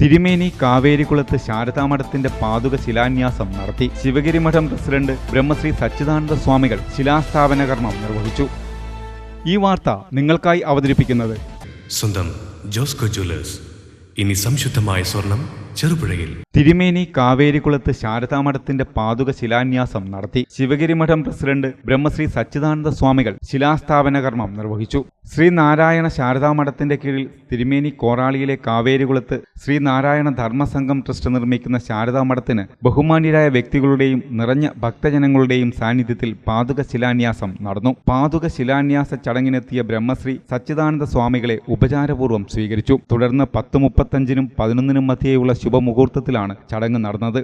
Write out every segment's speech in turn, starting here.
തിരുമേനി കാവേരികുളത്ത് ശാരദാമഠത്തിന്റെ പാതുക ശിലാന്യാസം നടത്തി. ശിവഗിരി മഠം പ്രസിഡന്റ് ബ്രഹ്മശ്രീ സച്ചിദാനന്ദ സ്വാമികൾ ശിലാസ്ഥാപന കർമ്മം നിർവഹിച്ചു. ഈ വാർത്ത നിങ്ങൾക്കായി അവതരിപ്പിക്കുന്നത് സ്വന്തം ജോസ്കോ ജ്വല്ലേഴ്സ്. ഇനി സംശുദ്ധമായ സ്വർണം ചെറുപുഴയിൽ. തിരുമേനി കാവേരികുളത്ത് ശാരദാമഠത്തിന്റെ പാതുക ശിലാന്യാസം നടത്തി. ശിവഗിരി മഠം പ്രസിഡന്റ് ബ്രഹ്മശ്രീ സച്ചിദാനന്ദ സ്വാമികൾ ശിലാസ്ഥാപന കർമ്മം നിർവഹിച്ചു. ശ്രീനാരായണ ശാരദാമഠത്തിന്റെ കീഴിൽ തിരുമേനി കോറാളിയിലെ കാവേരികുളത്ത് ശ്രീനാരായണ ധർമ്മസംഘം ട്രസ്റ്റ് നിർമ്മിക്കുന്ന ശാരദാമഠത്തിന് ബഹുമാന്യരായ വ്യക്തികളുടെയും നിറഞ്ഞ ഭക്തജനങ്ങളുടെയും സാന്നിധ്യത്തിൽ പാതുക ശിലാന്യാസം നടന്നു. പാതുക ശിലാന്യാസ ചടങ്ങിനെത്തിയ ബ്രഹ്മശ്രീ സച്ചിദാനന്ദ സ്വാമികളെ ഉപചാരപൂർവം സ്വീകരിച്ചു. തുടർന്ന് പത്ത് മുപ്പത്തഞ്ചിനും പതിനൊന്നിനും മധ്യേയുള്ള ശുഭമുഹൂർത്തത്തിലാണ് ചടങ്ങ് നടന്നത്.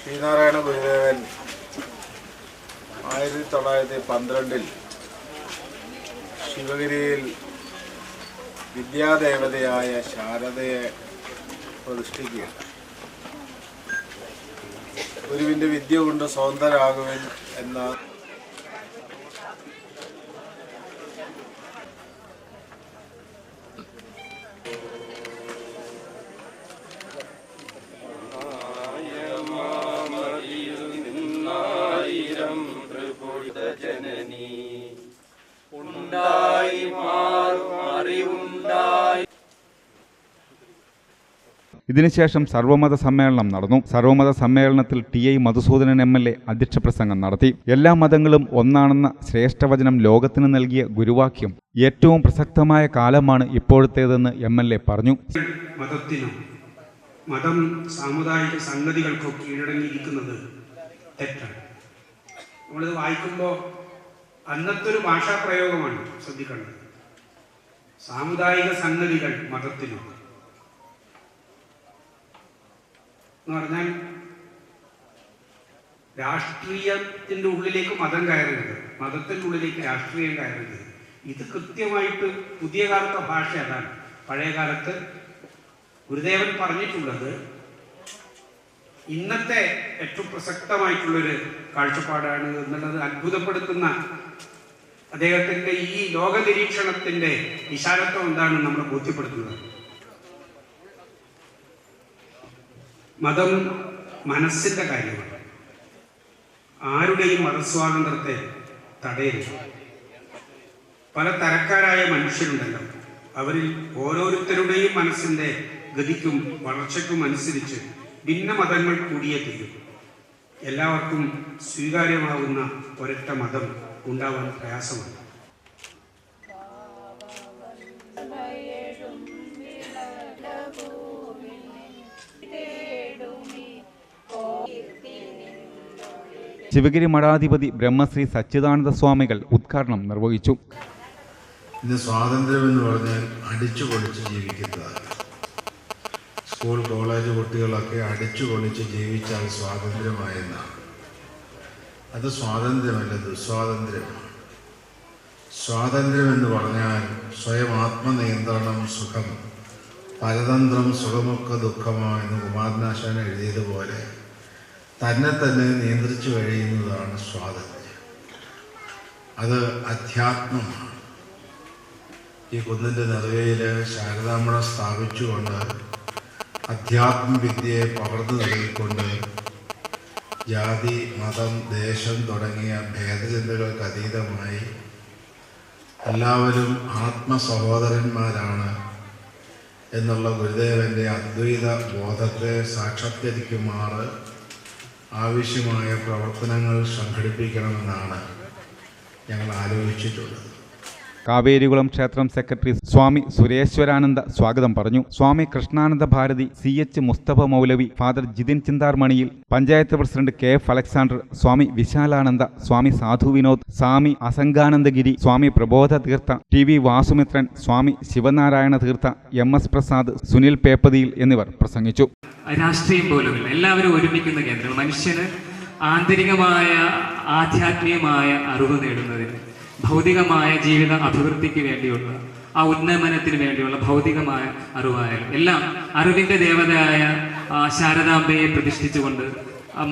ശ്രീനാരായണ ഗുരുദേവൻ ആയിരത്തി തൊള്ളായിരത്തി പന്ത്രണ്ടിൽ ശിവഗിരിയിൽ വിദ്യാദേവതയായ ശാരദയെ പ്രതിഷ്ഠിക്കുകയാണ്. ഗുരുവിന്റെ വിദ്യ കൊണ്ട് സ്വതന്ത്രരാകുവൻ എന്ന ഇതിനുശേഷം സർവമത സമ്മേളനം നടന്നു. സർവമത സമ്മേളനത്തിൽ T I Madhusudanan M L A അധ്യക്ഷ പ്രസംഗം നടത്തി. എല്ലാ മതങ്ങളും ഒന്നാണെന്ന ശ്രേഷ്ഠവചനം ലോകത്തിന് നൽകിയ ഗുരുവാക്യം ഏറ്റവും പ്രസക്തമായ കാലമാണ് ഇപ്പോഴത്തേതെന്ന് എം എൽ എ പറഞ്ഞു. മതത്തിനും മതം സാമുദായിക സംഗതികൾക്കോ കീഴടങ്ങിയിരിക്കുന്നത് തെറ്റാണ്. നമ്മളിത് വായിക്കുമ്പോൾ അന്നത്തെ ഒരു ഭാഷാ പ്രയോഗമാണ് ശ്രദ്ധിക്കേണ്ടത്. സാമുദായിക സംഗതികൾ മതത്തിനും എന്ന് പറഞ്ഞാൽ രാഷ്ട്രീയത്തിന്റെ ഉള്ളിലേക്ക് മതം കയറരുത്. മതത്തിന്റെ ഉള്ളിലേക്ക് രാഷ്ട്രീയം കയറരുത്. ഇത് കൃത്യമായിട്ട് പുതിയ കാലത്തെ ഭാഷ അതാണ്. പഴയ കാലത്ത് ഗുരുദേവൻ പറഞ്ഞിട്ടുള്ളത് ഇന്നത്തെ ഏറ്റവും പ്രസക്തമായിട്ടുള്ളൊരു കാഴ്ചപ്പാടാണ് എന്നുള്ളത് അത്ഭുതപ്പെടുത്തുന്ന അദ്ദേഹത്തിന്റെ ഈ ലോക നിരീക്ഷണത്തിന്റെ വിശാലത്വം എന്താണെന്ന് നമ്മൾ ബോധ്യപ്പെടുത്തുന്നത് മതം മനസ്സിന്റെ കാര്യമാണ്. ആരുടെയും മതസ്വാതന്ത്ര്യത്തെ തടയരുത്. പല തരക്കാരായ മനുഷ്യരുണ്ടല്ലോ. അവരിൽ ഓരോരുത്തരുടെയും മനസ്സിന്റെ ഗതിക്കും വളർച്ചയ്ക്കും അനുസരിച്ച് ഭിന്ന മതങ്ങൾ കൂടിയേ തീരും. എല്ലാവർക്കും സ്വീകാര്യമാകുന്ന ഒരൊറ്റ മതം ഉണ്ടാവാൻ പ്രയാസമാണ് ശിവഗിരി മഠാധിപതി ബ്രഹ്മശ്രീ സച്ചിദാനന്ദ സ്വാമികൾ ഉദ്ഘാടനം നിർവഹിച്ചു. ഇന്ന് സ്വാതന്ത്ര്യം എന്ന് പറഞ്ഞാൽ അടിച്ചു പൊളിച്ച് ജീവിക്കുന്നതാണ്. സ്കൂൾ കോളേജ് കുട്ടികളൊക്കെ അടിച്ചു പൊളിച്ച് ജീവിച്ചാൽ സ്വാതന്ത്ര്യമായെന്നാണ്. അത് സ്വാതന്ത്ര്യമല്ല ദുസ്വാതന്ത്ര്യമാണ്. സ്വാതന്ത്ര്യം എന്ന് പറഞ്ഞാൽ സ്വയം ആത്മനിയന്ത്രണം സുഖം പരതന്ത്രം സുഖമൊക്കെ ദുഃഖമോ എന്ന് കുമാരനാശാൻ എഴുതിയതുപോലെ തന്നെ തന്നെ നിയന്ത്രിച്ചു കഴിയുന്നതാണ് സ്വാതന്ത്ര്യം. അത് അധ്യാത്മമാണ്. ഈ കുന്നിന്റെ നിറവേയിൽ ശാരദാമണം സ്ഥാപിച്ചുകൊണ്ട് അധ്യാത്മവിദ്യയെ പകർന്നു നൽകിക്കൊണ്ട് ജാതി മതം ദേശം തുടങ്ങിയ ഭേദചിന്തകൾക്ക് അതീതമായി എല്ലാവരും ആത്മസഹോദരന്മാരാണ് എന്നുള്ള ഗുരുദേവന്റെ അദ്വൈത ബോധത്തെ സാക്ഷാത്കരിക്കുമാറ് ആവശ്യമായ പ്രവർത്തനങ്ങൾ സംഘടിപ്പിക്കണമെന്നാണ് ഞങ്ങൾ ആലോചിച്ചിട്ടുള്ളത്. കാവേരികുളം ക്ഷേത്രം സെക്രട്ടറി സ്വാമി സുരേശ്വരാനന്ദ സ്വാഗതം പറഞ്ഞു. Swami Krishnananda Bharati C H Mustafa Moulavi father Jithin ചിന്താർമണിയിൽ panchayat president K F Alexander Swami Vishalananda Swami Sadhu Vinod Swami Asanganandagiri Swami Prabodha Theertha T V Vasumithran Swami Shivanarayana Theertha M S Prasad Sunil പേപ്പതിയിൽ എന്നിവർ പ്രസംഗിച്ചു. രാഷ്ട്രീയം പോലുമില്ല എല്ലാവരും ഒരുമിക്കുന്ന കേന്ദ്രങ്ങൾ. മനുഷ്യന് ആന്തരികമായ ആധ്യാത്മികമായ അറിവ് നേടുന്നതിന് ഭൗതികമായ ജീവിത അഭിവൃദ്ധിക്ക് വേണ്ടിയുള്ള ആ ഉന്നമനത്തിന് വേണ്ടിയുള്ള ഭൗതികമായ അറിവായാലും എല്ലാം അറിവിന്റെ ദേവതയായ ശാരദാംബയെ പ്രതിഷ്ഠിച്ചുകൊണ്ട്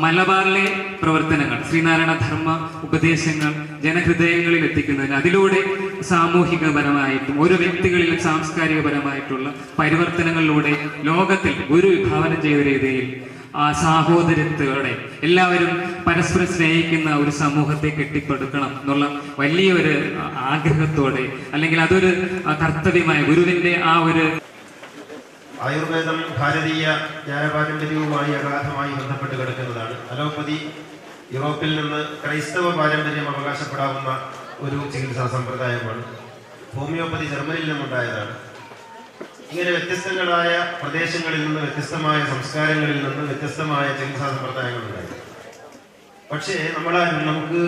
മലബാറിലെ പ്രവർത്തനങ്ങൾ ശ്രീനാരായണ ധർമ്മ ഉപദേശങ്ങൾ ജനഹൃദയങ്ങളിൽ എത്തിക്കുന്നതിന് അതിലൂടെ സാമൂഹികപരമായിട്ടും ഓരോ വ്യക്തികളിലും സാംസ്കാരികപരമായിട്ടുള്ള പരിവർത്തനങ്ങളിലൂടെ ലോകത്തിൽ ഗുരു വിഭാവനം ചെയ്ത രീതിയിൽ ആ സാഹോദര്യത്തോടെ എല്ലാവരും പരസ്പരം സ്നേഹിക്കുന്ന ഒരു സമൂഹത്തെ കെട്ടിപ്പടുക്കണം എന്നുള്ള വലിയൊരു ആഗ്രഹത്തോടെ അല്ലെങ്കിൽ അതൊരു കർത്തവ്യമായ ഗുരുവിന്റെ ആ ഒരു ആയുർവേദം ഭാരതീയ ജ്ഞാനപാരമ്പര്യവുമായി അഗാധമായി ബന്ധപ്പെട്ട് കിടക്കുന്നതാണ്. അലോപ്പതി യൂറോപ്പിൽ നിന്ന് ക്രൈസ്തവ പാരമ്പര്യം അവകാശപ്പെടാവുന്ന ഒരു ചികിത്സാ സമ്പ്രദായമാണ്. ഹോമിയോപ്പതി ജർമ്മനിൽ നിന്നുണ്ടായതാണ് ഇങ്ങനെ വ്യത്യസ്തങ്ങളായ പ്രദേശങ്ങളിൽ നിന്ന് വ്യത്യസ്തമായ സംസ്കാരങ്ങളിൽ നിന്ന് വ്യത്യസ്തമായ ചികിത്സാ സമ്പ്രദായങ്ങളുണ്ടായി. പക്ഷേ നമ്മൾ നമുക്ക്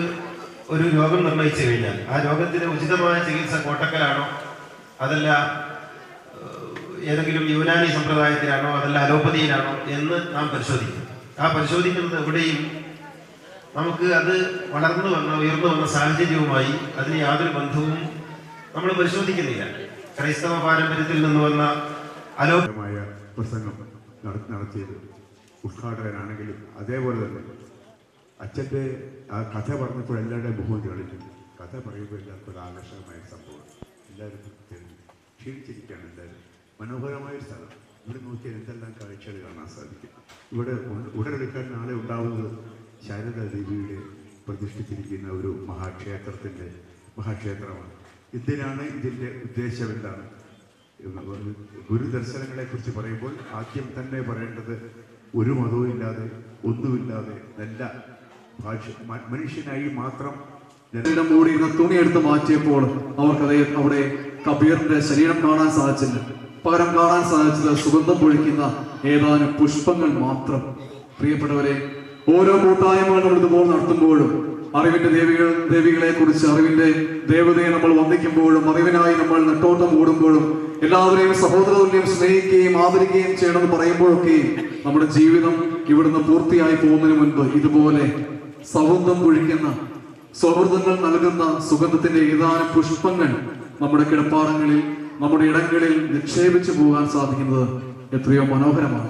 ഒരു രോഗം നിർണയിച്ചു കഴിഞ്ഞാൽ ആ രോഗത്തിന് ഉചിതമായ ചികിത്സ കോട്ടക്കലാണോ? അതല്ല ഏതെങ്കിലും യുനാനി സമ്പ്രദായത്തിലാണോ? അതല്ല അലോപ്പതിയിലാണോ? എന്ന് നാം പരിശോധിക്കും. ആ പരിശോധിക്കുന്നത് എവിടെയും നമുക്ക് അത് വളർന്നു വന്ന ഉയർന്നു വന്ന സാഹചര്യവുമായി അതിന് യാതൊരു ബന്ധവും നമ്മൾ പരിശോധിക്കുന്നില്ല. ക്രൈസ്തവ പാരമ്പര്യത്തിൽ നിന്ന് വന്ന അലോകമായ പ്രസംഗം നട- നടത്തിയത് ഉദ്ഘാടകനാണെങ്കിലും അതേപോലെ തന്നെ അച്ഛന്റെ ആ കഥ പറഞ്ഞപ്പോൾ എല്ലാവരുടെയും മുഖം തെളിഞ്ഞു. കഥ പറയുമ്പോൾ എല്ലാവർക്കും ഒരു ആകർഷകമായ സംഭവം എല്ലാവരും തെളിഞ്ഞു. ക്ഷീണിച്ചിരിക്കുകയാണ് എല്ലാവരും. മനോഹരമായ ഒരു സ്ഥലം. ഇവിടെ നോക്കിയാൽ എന്തെല്ലാം കാഴ്ചകൾ കാണാൻ സാധിക്കും. ഇവിടെ ഉടലെടുക്കാൻ നാളെ ഉണ്ടാവുന്നത് ശാരദാ ദേവിയുടെ പ്രതിഷ്ഠിച്ചിരിക്കുന്ന ഒരു മഹാക്ഷേത്രത്തിന്റെ മഹാക്ഷേത്രമാണ്. എന്തിനാണ് ഇതിന്റെ ഉദ്ദേശം എന്താണ്? ഗുരുദർശനങ്ങളെ കുറിച്ച് പറയുമ്പോൾ ആദ്യം തന്നെ പറയേണ്ടത് ഒരു മതവും ഇല്ലാതെ ഒന്നുമില്ലാതെ നല്ല ഭാഷ മനുഷ്യനായി മാത്രം ജനങ്ങളുടെ മൂടി തുണി എടുത്ത് മാറ്റിയപ്പോൾ അവർക്കത് അവിടെ കബീറിന്റെ ശരീരം കാണാൻ സാധിച്ചില്ല. പകരം കാണാൻ സാധിച്ചത് സുഗന്ധം പൊഴിക്കുന്ന ഏതാനും പുഷ്പങ്ങൾ മാത്രം. പ്രിയപ്പെട്ടവരെ ഓരോ കൂട്ടായ്മകൾ നമ്മൾ ഇതുപോലെ നടത്തുമ്പോഴും അറിവിന്റെ ദേവികൾ ദേവികളെ കുറിച്ച് അറിവിന്റെ ദേവതയെ നമ്മൾ വന്ദിക്കുമ്പോഴും അറിവിനായി നമ്മൾ നെട്ടോട്ടം ഓടുമ്പോഴും എല്ലാവരെയും സഹോദരതുല്യം സ്നേഹിക്കുകയും ആദരിക്കുകയും ചെയ്യണമെന്ന് പറയുമ്പോഴൊക്കെയും നമ്മുടെ ജീവിതം ഇവിടുന്ന് പൂർത്തിയായി പോകുന്നതിന് മുൻപ് ഇതുപോലെ സൗഹൃദം കുഴിക്കുന്ന സൗഹൃദങ്ങൾ നൽകുന്ന സുഗന്ധത്തിന്റെ ഏതാനും പുഷ്പങ്ങൾ നമ്മുടെ കിടപ്പാടങ്ങളിൽ നമ്മുടെ ഇടങ്ങളിൽ നിക്ഷേപിച്ചു പോകാൻ സാധിക്കുന്നത് എത്രയോ മനോഹരമാണ്.